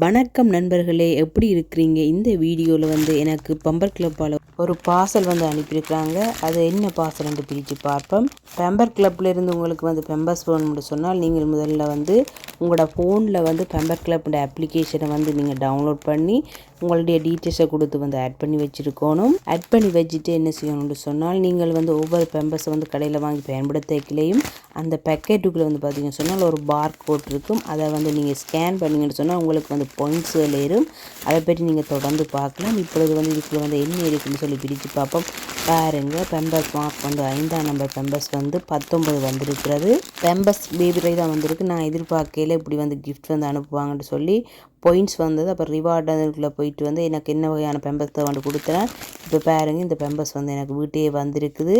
வணக்கம் நண்பர்களே எப்படி இருக்கிறீங்க? இந்த வீடியோவில் வந்து எனக்கு பம்பர் கிளப்பால் ஒரு பார்சல் வந்து அனுப்பியிருக்கிறாங்க. அது என்ன பார்சல்னு பிரித்து பார்ப்போம். பெம்பர் கிளப்பில் இருந்து உங்களுக்கு வந்து பெம்பர்ஸ் வேணும்னு சொன்னால் நீங்கள் முதல்ல வந்து உங்களோட ஃபோனில் வந்து பெம்பர் கிளப்ன்ற அப்ளிகேஷனை வந்து நீங்கள் டவுன்லோட் பண்ணி உங்களுடைய டீட்டெயில்ஸை கொடுத்து வந்து ஆட் பண்ணி வச்சுருக்கணும். ஆட் பண்ணி வச்சுட்டு என்ன செய்யணும்னு சொன்னால் நீங்கள் வந்து ஒவ்வொரு பெம்பர்ஸை வந்து கடையில் வாங்கி பயன்படுத்திக்கலையும் அந்த பேக்கெட்டுக்குள்ளே வந்து பார்த்தீங்கன்னு சொன்னால் ஒரு பார் கோட் இருக்கும். அதை வந்து நீங்கள் ஸ்கேன் பண்ணீங்கன்னு சொன்னால் உங்களுக்கு வந்து பாயிண்ட்ஸ் ஏறும் அதை பற்றி நீங்கள் தொடர்ந்து பார்க்கலாம். இப்பொழுது வந்து இதுக்குள்ளே வந்து என்ன இருக்குன்னு சொல்லி பிரித்து பார்ப்போம். பாருங்க பெம்பர்ஸ் மார்க் வந்து ஐந்தாம் நம்பர் பெம்பர்ஸ் வந்து பத்தொன்பது வந்திருக்கிறது. பெம்பர்ஸ் பேபி ரை தான் வந்திருக்கு. நான் எதிர்பார்க்கையில் இப்படி வந்து கிஃப்ட் வந்து அனுப்புவாங்கன்னு சொல்லி பாயிண்ட்ஸ் வந்தது. அப்புறம் ரிவார்டு அதுக்குள்ளே போயிட்டு வந்து எனக்கு என்ன வகையான பெம்பஸ் தான் வந்து கொடுத்தேன். இப்போ பாருங்க இந்த பெம்பர்ஸ் வந்து எனக்கு வீட்டையே வந்திருக்குது.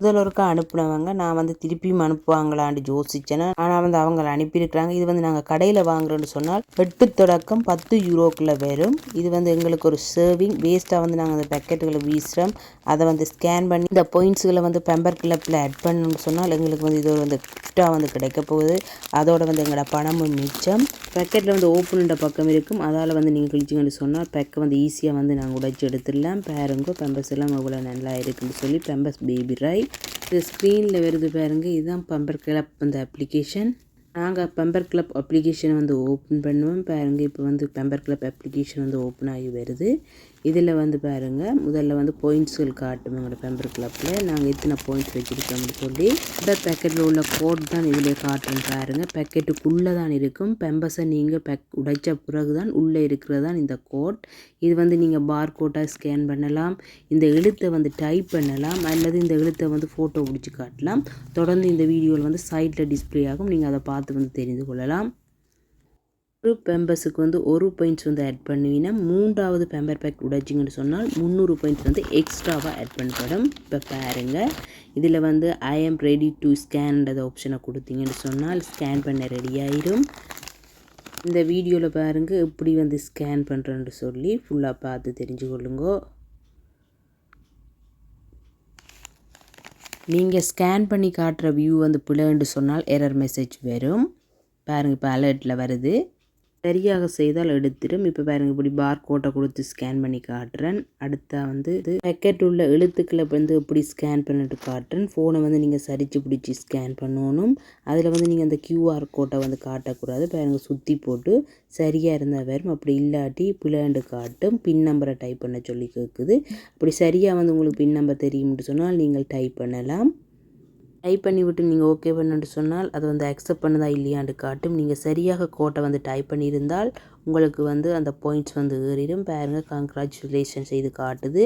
முதல்வருக்கு அனுப்புனவங்க. நான் வந்து திருப்பியும் அனுப்புவாங்களான்னு யோசிச்சேன். ஆனால் வந்து அவங்கள அனுப்பியிருக்கிறாங்க. இது வந்து நாங்கள் கடையில் வாங்குறோன்னு சொன்னால் வெட்டு தொடக்கம் பத்து யூரோக்குள்ளே வரும். இது வந்து எங்களுக்கு ஒரு சர்விங் வேஸ்ட்டாக வந்து நாங்கள் அந்த பேக்கெட்டுகளை வீசுகிறோம் அதை வந்து ஸ்கேன் பண்ணி இந்த பாயிண்ட்ஸுகளை வந்து பெம்பர் கிளப்பில் ஆட் பண்ணணும்னு சொன்னால் எங்களுக்கு வந்து இது ஒரு வந்து கிஃப்டாக வந்து கிடைக்க போகுது. அதோட வந்து எங்களோட பணமும் மிச்சம். பேக்கெட்டில் வந்து ஓப்பனுன்ற பக்கம் இருக்கும். அதால் வந்து நீங்கள் கிழிச்சிங்கன்னு சொன்னால் பேக்கை வந்து ஈஸியாக வந்து நாங்கள் உடைச்சி எடுத்துடலாம். பேருங்கோ பெம்பர்ஸ் எல்லாம் அவ்வளோ நல்லா இருக்குன்னு சொல்லி பெம்பஸ் பேபி ரை இது ஸ்க்ரீனில் வருது பாருங்க. இதுதான் பம்பர் கிளப் அந்த அப்ளிகேஷன் நாங்கள் பெம்பர் கிளப் அப்ளிகேஷனை வந்து ஓப்பன் பண்ணுவோம். பாருங்கள் இப்போ வந்து பெம்பர் கிளப் அப்ளிகேஷன் வந்து ஓப்பன் ஆகி வருது. இதில் வந்து பாருங்கள் முதல்ல வந்து பாயிண்ட்ஸ்கள் காட்டும் எங்களோட பெம்பர் கிளப்பில் நாங்கள் எத்தனை பாயிண்ட்ஸ் வச்சுருக்கோம்னு சொல்லி இந்த பேக்கெட்டில் உள்ள கோட் தான் இதில் காட்டும் பாருங்கள் பேக்கெட்டுக்குள்ளே தான் இருக்கும். பெம்பர்ஸை நீங்கள் பேக் உடைச்ச பிறகு தான் உள்ளே இருக்கிறது தான் இந்த கோட் இது வந்து நீங்கள் பார் கோட்டாக ஸ்கேன் பண்ணலாம். இந்த எழுத்தை வந்து டைப் பண்ணலாம். அல்லது இந்த எழுத்தை வந்து ஃபோட்டோ பிடிச்சி காட்டலாம். தொடர்ந்து இந்த வீடியோவில் வந்து சைட்டில் டிஸ்பிளே ஆகும். நீங்கள் அதை பார்த்து வந்து தெரிந்து கொள்ளலாம். ஒரு பெம்பர்ஸுக்கு வந்து ஒரு பாயிண்ட்ஸ் வந்து ஆட் பண்ணுவீங்கன்னா மூன்றாவது பெம்பர் பேக் உடைச்சிங்கன்னு சொன்னால் முந்நூறு பாயிண்ட்ஸ் வந்து எக்ஸ்ட்ராவாக ஆட் பண்ணப்படும். இப்போ பாருங்கள் இதில் வந்து ஐ ஆம் ரெடி டு ஸ்கேன்ன்றத ஆப்ஷனை கொடுத்தீங்கன்னு சொன்னால் ஸ்கேன் பண்ண ரெடி ஆயிரும். இந்த வீடியோவில் பாருங்கள் எப்படி வந்து ஸ்கேன் பண்ணுறேன்னு சொல்லி ஃபுல்லாக பார்த்து தெரிஞ்சு கொள்ளுங்கோ. நீங்கள் ஸ்கேன் பண்ணி காட்டுற வியூ வந்து பிள்ளைன்னு சொன்னால் எரர் மெசேஜ் வரும். பாருங்கள் இப்போ அலர்ட்டில் வருது. சரியாக செய்தால் எடுத்துடும் இப்போ பாருங்கள் இப்படி பார் கோட்டை கொடுத்து ஸ்கேன் பண்ணி காட்டுறேன். அடுத்தா வந்து இது பேக்கெட் உள்ள எழுத்துக்களை வந்து எப்படி ஸ்கேன் பண்ணிட்டு காட்டுறேன். ஃபோனை வந்து நீங்கள் சரிச்சு பிடிச்சி ஸ்கேன் பண்ணணும். அதில் வந்து நீங்கள் அந்த கியூஆர் கோட்டை வந்து காட்டக்கூடாது. பாருங்கள் சுற்றி போட்டு சரியாக இருந்தால் வரும் அப்படி இல்லாட்டி பிள்ளைண்டு காட்டும். பின் நம்பரை டைப் பண்ண சொல்லி கேட்குது அப்படி சரியாக வந்து உங்களுக்கு பின் நம்பர் தெரியும்னு சொன்னால் நீங்கள் டைப் பண்ணலாம். டைப் பண்ணி விட்டு நீங்கள் ஓகே பண்ணுன்னு சொன்னால் அது வந்து அக்செப்ட் பண்ணுதா இல்லையான்னு காட்டும். நீங்கள் சரியாக கோட்டை வந்து டைப் பண்ணியிருந்தால் உங்களுக்கு வந்து அந்த பாயிண்ட்ஸ் வந்து ஏறிடும். பாருங்கள் கங்க்ராச்சுலேஷன்ஸ் செய்து காட்டுது.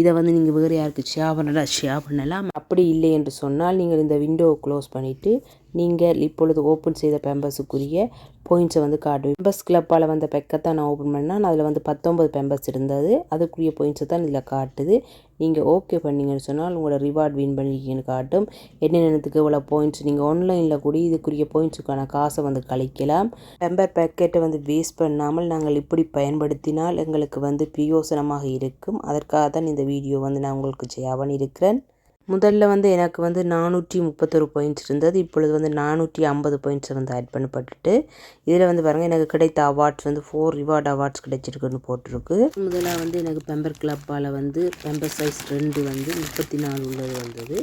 இதை வந்து நீங்கள் வேறு யாருக்கு ஷேர் பண்ணலாம் ஷேர் பண்ணலாம். அப்படி இல்லை என்று சொன்னால் நீங்கள் இந்த விண்டோவை க்ளோஸ் பண்ணிவிட்டு நீங்கள் இப்பொழுது ஓப்பன் செய்த பெம்பர்ஸுக்குரிய பாயிண்ட்ஸை வந்து காட்டும் பெம்பர்ஸ் கிளப்பால் வந்த பெக்கத்தான் நான் ஓப்பன் பண்ணால் அதில் வந்து பத்தொம்பது பெம்பர்ஸ் இருந்தது. அதுக்குரிய பாயிண்ட்ஸை தான் இதில் காட்டுது. நீங்கள் ஓகே பண்ணீங்கன்னு சொன்னால் உங்களோட ரிவார்ட் வின் பண்ணிக்கிங்கன்னு காட்டும். என்னென்னத்துக்கு இவ்வளோ பாயிண்ட்ஸ் நீங்கள் ஆன்லைனில் கூட இதுக்குரிய பாயிண்ட்ஸுக்கான காசை வந்து கழிக்கலாம். பெம்பர் பேக்கெட்டை வந்து வேஸ்ட் பண்ணாமல் நாங்கள் இப்படி பயன்படுத்தினால் எங்களுக்கு வந்து பிரயோசனமாக இருக்கும். அதற்காக தான் இந்த வீடியோ வந்து நான் உங்களுக்கு ஷேர் பண்ணியிருக்கிறேன் முதல்ல வந்து எனக்கு வந்து நானூற்றி முப்பத்தொரு பாயிண்ட்ஸ் இருந்தது. இப்பொழுது வந்து நானூற்றி ஐம்பது பாயிண்ட்ஸ் வந்து ஆட் பண்ணப்பட்டுட்டு இதில் வந்து பாருங்கள் எனக்கு கிடைத்த அவார்ட்ஸ் வந்து ஃபோர் ரிவார்ட் அவார்ட்ஸ் கிடைச்சிருக்குன்னு போட்டிருக்கு. முதலாக வந்து எனக்கு பெம்பர் கிளப்பால் வந்து பெம்பர் சைஸ் ரெண்டு வந்து முப்பத்தி நாலு உள்ளது வந்தது.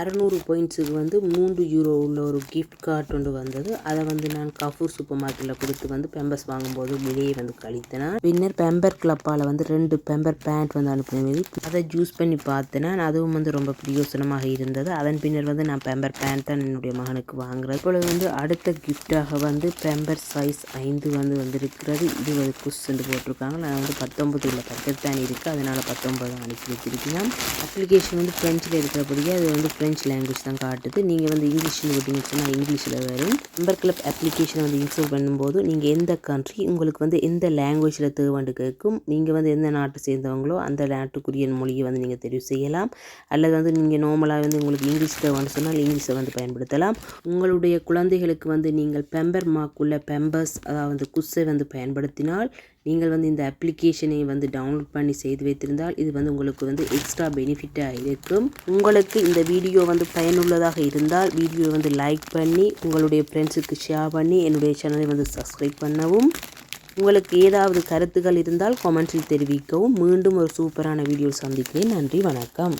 அறநூறு பாயிண்ட்ஸுக்கு வந்து மூன்று யூரோ உள்ள ஒரு கிஃப்ட் கார்டு ஒன்று வந்தது. அதை வந்து நான் கஃபூர் சூப்பர் மார்க்கெட்டில் கொடுத்து வந்து பெம்பர்ஸ் வாங்கும்போது வெளியே வந்து கழித்தேன். பின்னர் பெம்பர் கிளப்பால் வந்து ரெண்டு பெம்பர் பேண்ட் வந்து அனுப்பினது அதை ஜூஸ் பண்ணி பார்த்தேன். அதுவும் வந்து ரொம்ப பிரியோசனமாக இருந்தது. அதன் பின்னர் வந்து நான் பெம்பர் பேண்ட் தான் என்னுடைய மகனுக்கு வாங்குறேன் இப்பொழுது வந்து அடுத்த கிஃப்டாக வந்து பெம்பர் சைஸ் ஐந்து வந்து வந்திருக்கிறது. இது வந்து குஸ் என்று போட்டிருக்காங்க. நான் வந்து பத்தொம்பது உள்ள பக்கத்து தான் இருக்குது அதனால் பத்தொம்பது அனுப்பி வச்சிருக்கேன் அப்ளிகேஷன் வந்து ஃப்ரெஞ்சில் இருக்கிறபடியே அது வந்து ஃப்ரெஞ்ச் லாங்குவேஜ் தான் காட்டுது. நீங்கள் வந்து இங்கிலீஷில் விட்டீங்கன்னு சொன்னால் இங்கிலீஷில் வரும். நம்பர் கிளப் அப்ளிகேஷனை வந்து இன்ஸ்டால் பண்ணும்போது நீங்கள் எந்த கண்ட்ரி உங்களுக்கு வந்து எந்த லாங்குவேஜில் தேவைண்டு கேட்கும் நீங்கள் வந்து எந்த நாட்டை சேர்ந்தவங்களோ அந்த நாட்டுக்குரிய மொழியை வந்து நீங்கள் தெரிவு செய்யலாம். அல்லது வந்து நீங்கள் நார்மலாக வந்து உங்களுக்கு இங்கிலீஷ் தேவைன்னு சொன்னால் இங்கிலீஷை வந்து பயன்படுத்தலாம். உங்களுடைய குழந்தைகளுக்கு வந்து நீங்கள் பெம்பர் மார்க்குள்ள பெம்பர்ஸ் அதாவது குஸ்ஸை வந்து பயன்படுத்தினால் நீங்கள் வந்து இந்த அப்ளிகேஷனை வந்து டவுன்லோட் பண்ணி செய்து வைத்திருந்தால் இது வந்து உங்களுக்கு வந்து எக்ஸ்ட்ரா பெனிஃபிட்டாக இருக்கும். உங்களுக்கு இந்த வீடியோ வந்து பயனுள்ளதாக இருந்தால் வீடியோ வந்து லைக் பண்ணி உங்களுடைய ஃப்ரெண்ட்ஸுக்கு ஷேர் பண்ணி என்னுடைய சேனலை வந்து சப்ஸ்கிரைப் பண்ணவும். உங்களுக்கு ஏதாவது கருத்துக்கள் இருந்தால் கமெண்ட்ஸில் தெரிவிக்கவும். மீண்டும் ஒரு சூப்பரான வீடியோ சந்திக்கிறேன். நன்றி வணக்கம்.